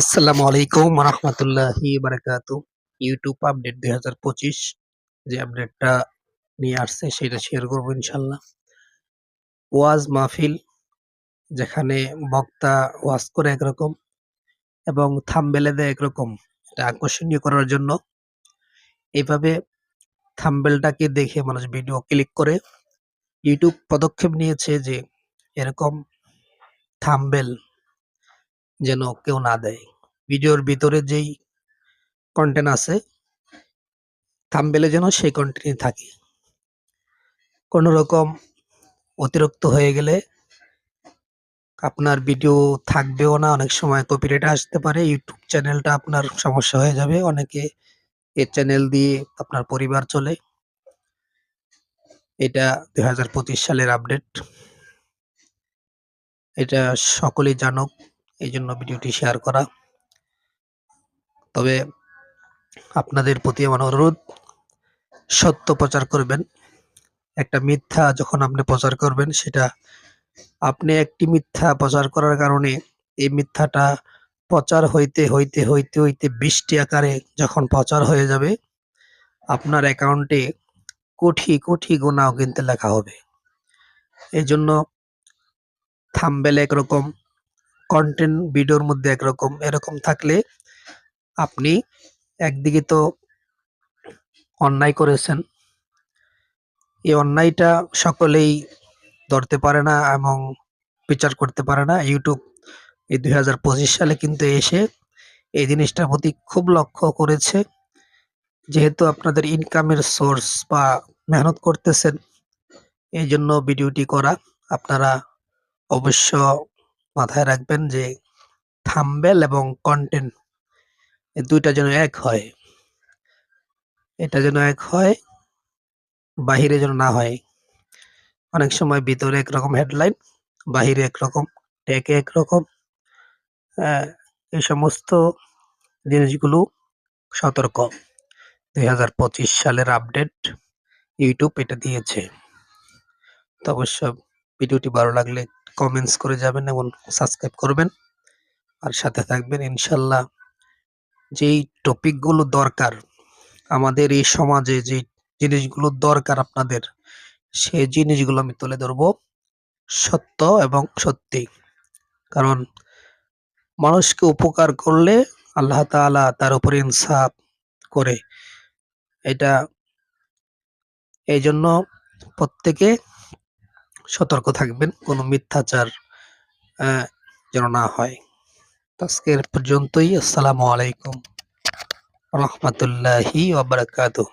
আসসালামু আলাইকুম রহমতুল্লাহি বারাকাতু। ইউটিউব আপডেট দুই হাজার পঁচিশ যে আপডেটটা নিয়ে আসছে, সেটা শেয়ার করব ইনশাল্লাহ ওয়াজ মাহফিল, যেখানে বক্তা ওয়াজ করে একরকম এবং থামবেলে দেয় একরকম, এটা আকর্ষণীয় করার জন্য। এইভাবে থাম্বেলটাকে দেখে মানুষ ভিডিও ক্লিক করে। ইউটিউব পদক্ষেপ নিয়েছে যে এরকম থাম্বেল যেন কেউ না দেয়। ভিডিওর ভিতরে যেই কন্টেন্ট আছে থাম্বেলে যেন সেই কন্টেন্টই থাকে। কোনো রকম অতিরিক্ত হয়ে গেলে আপনার ভিডিও থাকবেও না, অনেক সময় কপিরাইট আসতে পারে ইউটিউব চ্যানেলটা আপনার সমস্যা হয়ে যাবে, অনেকে এ চ্যানেল দিয়ে আপনার পরিবার চলে। এটা দুই হাজার পঁচিশ সালের আপডেট এটা সকলেই জানুক। এই জন্য ভিডিওটি শেয়ার করা। তবে আপনাদের প্রতি আমার অনুরোধ, সত্য প্রচার করবেন। একটা মিথ্যা যখন আপনি প্রচার করবেন, সেটা আপনি একটি মিথ্যা প্রচার করার কারণে এই মিথ্যাটা প্রচার হইতে হইতে হইতে হইতে বৃষ্টি আকারে যখন প্রচার হয়ে যাবে, আপনার অ্যাকাউন্টে কোটি কোটি গোনাও কিনতে লেখা হবে। এই জন্য থাম্বেল একরকম কন্টেন্ট ভিডিওর মধ্যে একরকম, এরকম থাকলে আপনি একদিকে তো অন্যায় করেছেন। এই অন্যায়টা সকলেই ধরতে পারে না এবং বিচার করতে পারে না। ইউটিউব এই দুই হাজার পঁচিশ সালে কিন্তু এসে এই জিনিসটার প্রতি খুব লক্ষ্য করেছে। যেহেতু আপনাদের ইনকামের সোর্স বা মেহনত করতেছেন, এই জন্য ভিডিওটি করা। আপনারা অবশ্য মাথায় রাখবেন যে থাম্বেল এবং কন্টেন্ট দুইটা যেন এক হয়। এটা যেন এক হয়, বাহিরে যেন না হয়। অনেক সময় ভিতরে একরকম হেডলাইন, বাহিরে একরকম, ট্যাগে একরকম এই সমস্ত জিনিসগুলো সতর্ক। দুই হাজার পঁচিশ সালের আপডেট ইউটিউব এটা দিয়েছে। তো অবশ্য ভিডিওটি ভালো লাগলে কমেন্টস করে যাবেন এবং সাবস্ক্রাইব করবেন। আর সাথে থাকবেন ইনশাল্লাহ যেই টপিকগুলো দরকার, আমাদের এই সমাজে যে জিনিসগুলো দরকার আপনাদের, সেই জিনিসগুলো আমি তুলে ধরবো সত্য এবং সত্যি। কারণ মানুষকে উপকার করলে আল্লাহ তাআলা তার উপর ইনসাফ করে। এটা এই জন্য প্রত্যেকে সতর্ক থাকবেন কোনো মিথ্যাচার যেন না হয়। আজকের পর্যন্তই আসসালামু আলাইকুম। রহমতুল্লাহি ওবারাকাতুহ